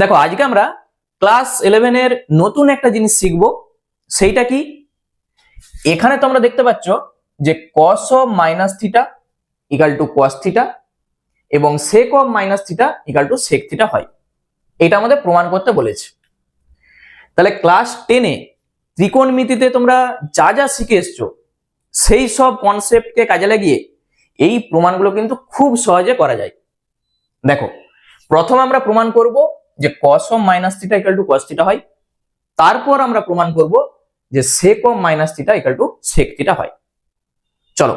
দেখো, আজকে আমরা ক্লাস ইলেভেনের নতুন একটা জিনিস শিখব, সেইটা কি? এখানে তোমরা দেখতে পাচ্ছ যে cos of minus theta equal to cos theta এবং sec of minus theta equal to sec theta হয়। এটা আমাদের প্রমাণ করতে বলেছে। তাহলে ক্লাস টেনে ত্রিকোণমিতিতে তোমরা যা যা শিখে এসছো, সেই সব কনসেপ্টকে কাজে লাগিয়ে এই প্রমাণগুলো কিন্তু খুব সহজে করা যায়। দেখো, প্রথম আমরা প্রমাণ করব cos of minus theta equal to cos theta হয়, তারপর আমরা প্রমাণ করব যে sec of minus theta equal to sec theta হয়। চলো,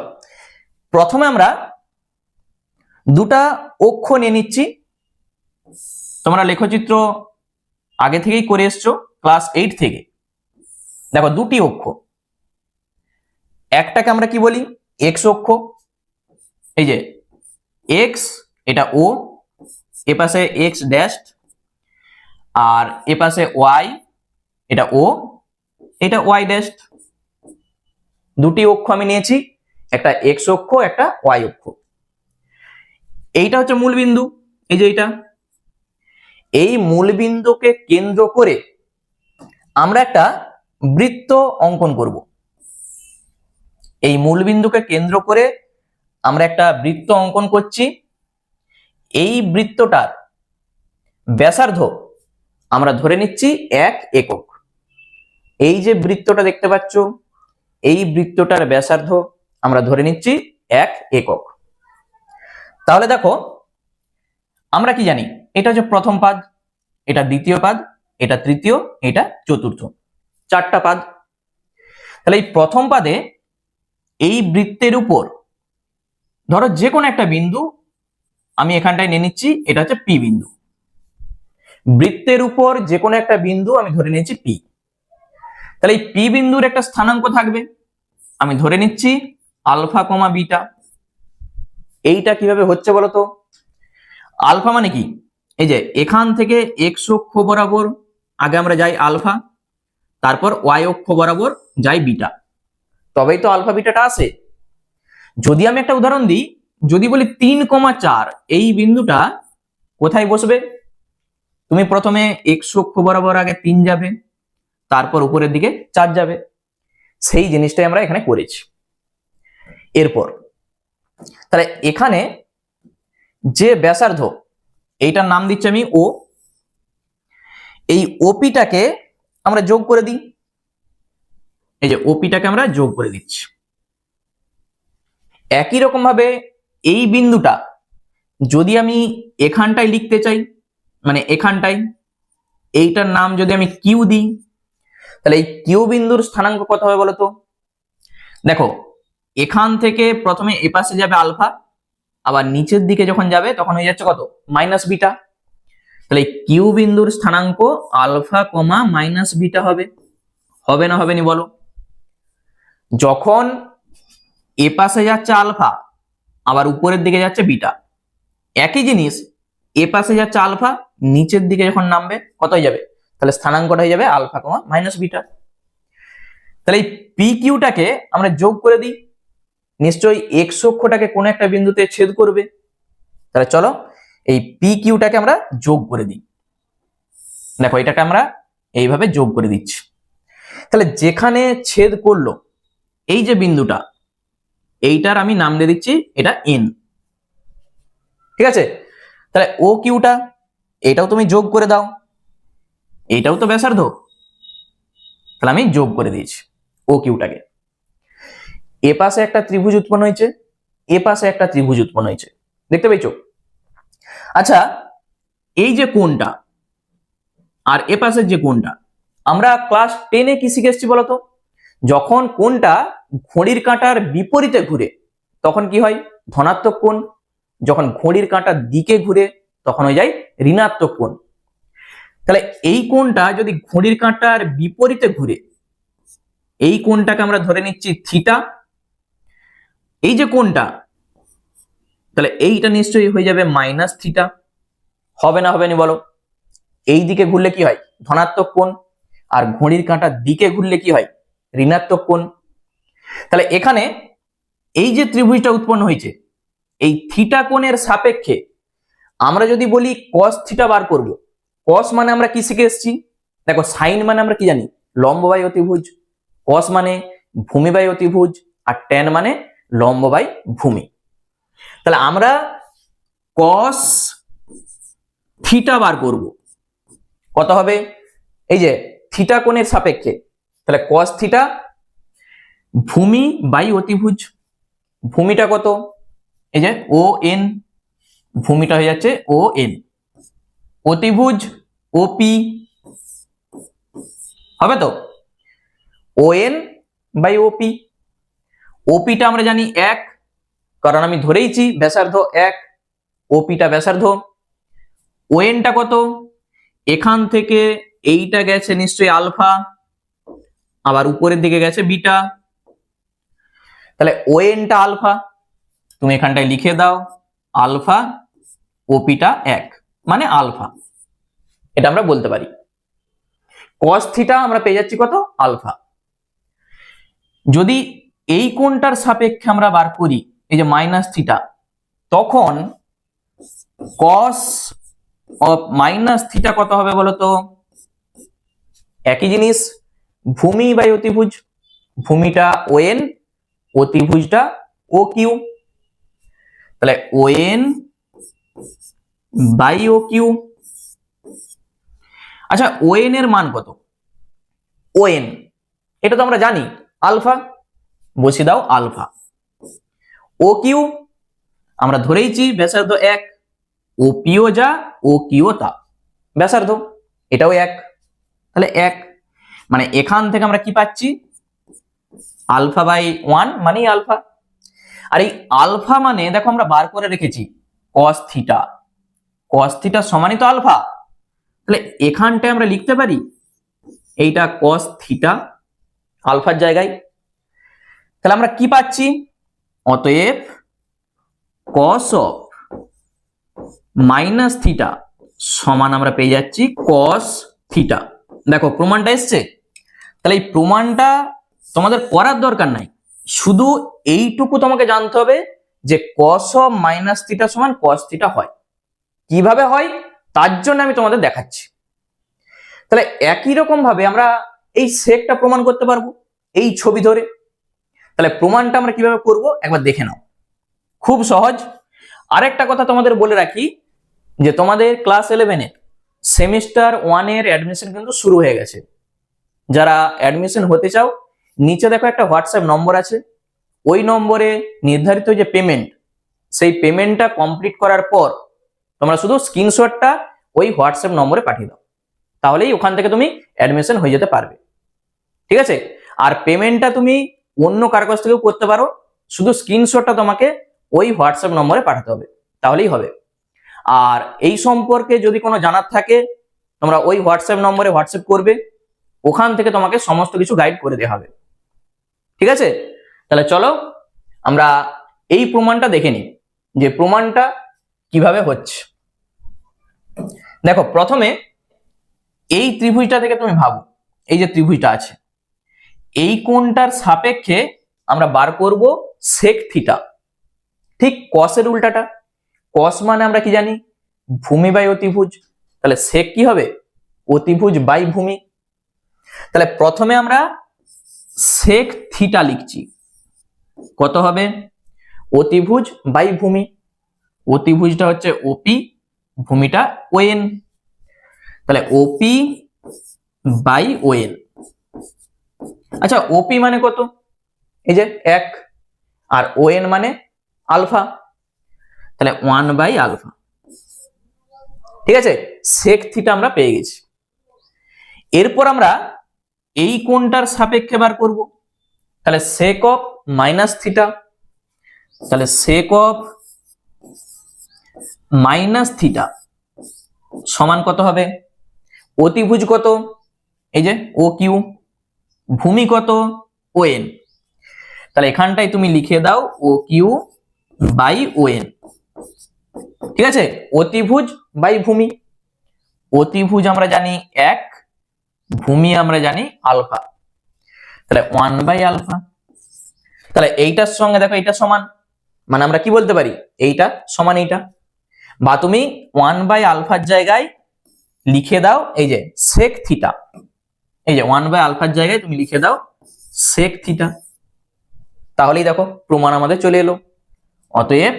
প্রথমে আমরা দুটা অক্ষ নিয়ে নিচ্ছি। তোমরা লেখচিত্র আগে থেকেই করে এসছো ক্লাস এইট থেকে। দেখো, দুটি অক্ষ। একটাকে আমরা কি বলি? এক্স অক্ষ। এই যে এক্স এটা ও এ পাশে এক্স ড্যাশ আর এ পাশে ওয়াই এটা ও এটা ওয়াই ড্যাশ দুটি অক্ষ আমি নিয়েছি, একটা এক্স অক্ষ, একটা ওয়াই অক্ষ। এইটা হচ্ছে মূল বিন্দু, এই যে এইটা। এই মূল বিন্দুকে কেন্দ্র করে আমরা একটা বৃত্ত অঙ্কন করব। এই মূল বিন্দুকে কেন্দ্র করে আমরা একটা বৃত্ত অঙ্কন করছি। এই বৃত্তটার ব্যাসার্ধ আমরা ধরে নিচ্ছি এক একক। এই যে বৃত্তটা দেখতে পাচ্ছ, এই বৃত্তটার ব্যাসার্ধ আমরা ধরে নিচ্ছি এক একক। তাহলে দেখো, আমরা কি জানি? এটা হচ্ছে প্রথম পাদ, এটা দ্বিতীয় পাদ, এটা তৃতীয়, এটা চতুর্থ। চারটা পাদ। তাহলে এই প্রথম পাদে এই বৃত্তের উপর, ধরো যে কোনো একটা বিন্দু আমি এখানটায় নিয়ে নিচ্ছি, এটা হচ্ছে পি বিন্দু। বৃত্তের উপর যে কোনো একটা বিন্দু আমি ধরে নিচ্ছি পি তাহলে এই পি বিন্দুর একটা স্থানাঙ্ক থাকবে। আমি ধরে নিচ্ছি আলফা কমা বিটা। এইটা কীভাবে হচ্ছে বলতো? আলফা মানে কি? এই যে এখান থেকে এক্স অক্ষ বরাবর আগে আমরা যাই আলফা, তারপর ওয়াই অক্ষ বরাবর যাই বিটা। তবেই তো আলফা বিটাটা আসে যদি আমি একটা উদাহরণ দিই, যদি বলি তিন কমা চার, এই বিন্দুটা কোথায় বসবে? তুমি প্রথমে এক্স অক্ষ বরাবর আগে তিন যাবে, তারপর উপরের দিকে চার যাবে। সেই জিনিসটাই আমরা এখানে করেছি। এরপর, তাহলে এখানে যে ব্যাসার্ধ, এইটার নাম দিচ্ছি আমি ও এই ওপিটাকে আমরা যোগ করে দিই। এই যে ওপিটাকে আমরা যোগ করে দিচ্ছি। একই রকম ভাবে এই বিন্দুটা যদি আমি এখানটায় লিখতে চাই মানে এখানটায় এইটার নাম যদি আমি কিউ দিই, তাহলে এই কিউ বিন্দুর স্থানাঙ্ক কত হবে বলতো? দেখো, এখান থেকে প্রথমে এ পাশে যাবে আলফা, আবার নিচের দিকে যখন যাবে, তখন হয়ে যাচ্ছে কত? Minus beta. তাহলে কিউ বিন্দুর স্থানাঙ্ক আলফা কমা মাইনাস বিটা হবে। হবে না হবে নি বলো? যখন এ পাশে যাচ্ছে আলফা, আবার উপরের দিকে যাচ্ছে বিটা। একই জিনিস, এ পাশে যাচ্ছে আলফা নিচের দিকে যখন নামবে কত হয়ে যাবে? তাহলে স্থানাঙ্কটা হয়ে যাবে আলফা কমা মাইনাস বিটা। তাহলে এই পি কিউটাকে আমরা যোগ করে দিই। নিশ্চয়ই এক্স অক্ষটাকে কোনো একটা বিন্দুতে ছেদ করবে। তাহলে চলো, এই পি কিউটাকে আমরা যোগ করে দিই। দেখো, এটাকে আমরা এইভাবে যোগ করে দিচ্ছি। তাহলে যেখানে ছেদ করল, এই যে বিন্দুটা, এইটার আমি নাম দিয়ে দিচ্ছি, এটা এন ঠিক আছে? তাহলে ও কিউটা এটাও তুমি যোগ করে দাও। এটাও তো ব্যাসার্ধ। তাহলে আমি যোগ করে দিয়েছি ও কিউটাকে এ পাশে একটা ত্রিভুজ উৎপন্ন হয়েছে। এ পাশে একটা ত্রিভুজ উৎপন্ন হয়েছে। দেখতে পেয়েছ? আচ্ছা এই যে কোনটা আর এ পাশের যে কোনটা আমরা ক্লাস টেনে কি শিখে এসেছি বলতো? যখন কোনটা ঘড়ির কাঁটার বিপরীতে ঘুরে, তখন কি হয়? ধনাত্মক কোণ। যখন ঘড়ির কাঁটার দিকে ঘুরে তখন হয়ে যায় ঋণাত্মক কোণ। তাহলে এই কোণটা যদি ঘড়ির কাঁটার বিপরীতে ঘুরে, এই কোণটাকে আমরা ধরে নিচ্ছি থিটা, এই যে কোণটা, তাহলে এইটা নিশ্চয়ই হয়ে যাবে মাইনাস থিটা। হবে না হবে না বলো? এই দিকে ঘুরলে কি হয়? ধনাত্মক কোণ। আর ঘড়ির কাঁটার দিকে ঘুরলে কি হয়? ঋণাত্মক কোণ। তাহলে এখানে এই যে ত্রিভুজটা উৎপন্ন হয়েছে, এই থিটা কোণের সাপেক্ষে আমরা যদি বলি কস থিটা বার করব কস মানে আমরা কি শিখে এসেছি? দেখো সাইন মানে আমরা কি জানি? লম্ব বাই অতিভুজ কস মানে ভূমি বাই অতিভুজ, আর ট্যান মানে লম্ব বাই ভূমি। তাহলে আমরা কস থিটা বার করব। কত হবে? এই যে থিটা কোণের সাপেক্ষে, তাহলে কস থিটা ভূমি বাই অতিভুজ, ভূমিটা কত? এই যে ও এন ভূমিটা হয়ে যাচ্ছে ও এন। অতিভুজ, ওপি, হবে তো? ও এন বাই ওপি। ওপিটা আমরা জানি এক, কারণ আমি ধরেইছি ব্যাসার্ধ এক, ওপিটা ব্যাসার্ধ। ওএনটা কত? এখান থেকে এইটা গেছে নিশ্চয়ই আলফা, আবার উপরের দিকে গেছে বিটা। তাহলে ওএনটা আলফা, তুমি এখানটায় লিখে দাও, আলফা ওপিটা এক মানে আলফা। এটা আমরা বলতে পারি। কস থিটা আমরা পেয়ে যাচ্ছি কত? আলফা। যদি এই কোণটার সাপেক্ষে আমরা বার করি, এই যে মাইনাস থিটা তখন কস মাইনাস থিটা কত হবে বলতো? একই জিনিস, ভূমি বাই অতিভুজ, ভূমিটা ওএন অতিভুজটা ও কিউ তাহলে ওএন বাই ও কিউ আচ্ছা ওএন এর মান কত? ওএন এটা তো আমরা জানি। আলফা, বসিয়ে দাও আলফা। ও কিউ আমরা ধরেইছি ব্যাসার্ধ এক। ও পিও যা ও কিও তা। ব্যাসার্ধ, এটাও এক। তাহলে এক। মানে এখান থেকে আমরা কি পাচ্ছি? আলফা বাই ওয়ান মানেই আলফা। আর এই আলফা মানে দেখো আমরা বার করে রেখেছি। কস থিটা কস থিটা সমানই তো আলফা তাহলে এখানটায় আমরা লিখতে পারি, এইটা কস থিটা আলফার জায়গায়। তাহলে আমরা কি পাচ্ছি? অতএব কস অফ মাইনাস থিটা সমান আমরা পেয়ে যাচ্ছি কস থিটা দেখো, প্রমাণটা এসছে। তাহলে এই প্রমাণটা তোমাদের করার দরকার নাই। শুধু এইটুকু তোমাকে জানতে হবে যে কস মাইনাস থিটা সমান কস থিটা হয়। কীভাবে হয়? তার জন্য আমি তোমাদের দেখাচ্ছি। তাহলে একই রকম ভাবে আমরা এই সেকটা প্রমাণ করতে পারব, এই ছবি ধরে। তাহলে প্রমাণটা আমরা কীভাবে করব? একবার দেখে নাও। খুব সহজ। আরেকটা কথা তোমাদের বলে রাখি, যে তোমাদের ক্লাস ইলেভেনের সেমিস্টার ওয়ানের অ্যাডমিশন কিন্তু শুরু হয়ে গেছে। যারা অ্যাডমিশন হতে চাও, নিচে দেখো একটা হোয়াটসঅ্যাপ নম্বর আছে। ওই নম্বরে নির্ধারিত যে পেমেন্ট সেই পেমেন্টটা কমপ্লিট করার পর তোমরা শুধু স্ক্রিনশটটা ওই হোয়াটসঅ্যাপ নম্বরে পাঠিয়ে দাও। তাহলেই ওখান থেকে তুমি অ্যাডমিশন হয়ে যেতে পারবে। ঠিক আছে? আর পেমেন্টটা তুমি অন্য কার কাছ থেকেও করতে পারো। শুধু স্ক্রিনশটটা তোমাকে ওই হোয়াটসঅ্যাপ নম্বরে পাঠাতে হবে। তাহলেই হবে। আর এই সম্পর্কে যদি কোনো জানার থাকে, তোমরা ওই হোয়াটসঅ্যাপ নম্বরে হোয়াটসঅ্যাপ করবে। ওখান থেকে তোমাকে সমস্ত কিছু গাইড করে দেওয়া হবে। ঠিক আছে? তাহলে চলো আমরা এই প্রমাণটা দেখে নিই যে প্রমাণটা কীভাবে হচ্ছে। দেখো, প্রথমে এই ত্রিভুজটা থেকে তুমি ভাবো, এই যে ত্রিভুজটা আছে, এই কোণটার সাপেক্ষে আমরা বার করব সেক থিটা ঠিক কসের উল্টাটা কস মানে আমরা কি জানি? ভূমি বাই অতিভুজ। তাহলে সেক কি হবে? অতিভুজ বাই ভূমি। তাহলে প্রথমে আমরা সেক থিটা লিখছি। কত হবে? অতিভুজ বাই ভূমি। অতিভুজটা হচ্ছে ওপি ভূমিটা ওএন তাহলে ওপি বাই ওএন আচ্ছা ওপি মানে কত? এই যে এক, আর ওএন মানে আলফা। তাহলে ওয়ান বাই আলফা। ঠিক আছে? সেক থিটা আমরা পেয়ে গেছি। এরপর আমরা এই কোণটার সাপেক্ষে বার করব? তাহলে সেক অফ মাইনাস থিটা তাহলে সেক অফ মাইনাস থিটা সমান কত হবে? অতিভুজ কত? এই যে ও কিউ ভূমি কত? ও এন তাহলে এখানটায় তুমি লিখে দাও O Q by O N ঠিক আছে? অতিভুজ বাই ভূমি। অতিভুজ আমরা জানি এক, ভূমি আমরা জানি আলফা। তাহলে ওয়ান বাই আলফা। তাহলে এইটার সঙ্গে দেখো এইটা সমান। মানে আমরা কি বলতে পারি? এইটা সমান এইটা। বা তুমি ওয়ান বাই আলফার জায়গায় লিখে দাও, এই যে সেক থিটা এই যে ওয়ান বাই আলফার জায়গায় তুমি লিখে দাও সেক থিটা তাহলেই দেখো প্রমাণ আমাদের চলে এলো। অতএব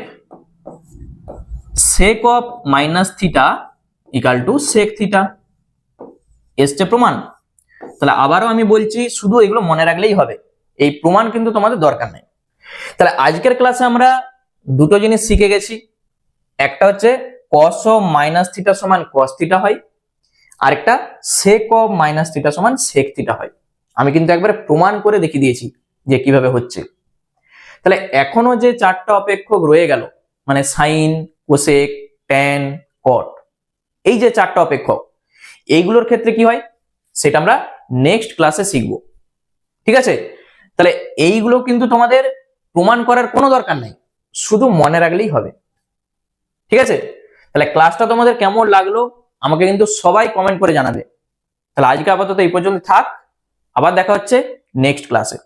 sec of minus theta equal to sec theta এসছে প্রমাণ। তাহলে আবারও আমি বলছি, শুধু এগুলো মনে রাখলেই হবে। এই প্রমাণ কিন্তু তোমাদের দরকার নেই। তাহলে আজকের ক্লাসে আমরা দুটো জিনিস শিখে গেছি। একটা হচ্ছে কস অফ মাইনাস থিটা সমান কস থিটা হয়। আরেকটা সেক অফ মাইনাস থিটা সমান সেক থিটা হয়। আমি কিন্তু একবারে প্রমাণ করে দেখিয়ে দিয়েছি যে কীভাবে হচ্ছে। তাহলে এখনও যে চারটা অপেক্ষক রয়ে গেল মানে সাইন কোসেক ট্যান কট এই যে চারটা অপেক্ষক, এইগুলোর ক্ষেত্রে কি হয়? সেটা আমরা নেক্সট ক্লাসে শিখব। ঠিক আছে? তাহলে এইগুলো কিন্তু তোমাদের প্রমাণ করার কোনো দরকার নাই। শুধু মনে রাখলেই হবে। ঠিক আছে? তাহলে ক্লাসটা তোমাদের কেমন লাগল আমাকে কিন্তু সবাই কমেন্ট করে জানাবে। তাহলে আজকে আপাতত এই পর্যন্ত থাক। আবার দেখা হচ্ছে নেক্সট ক্লাসে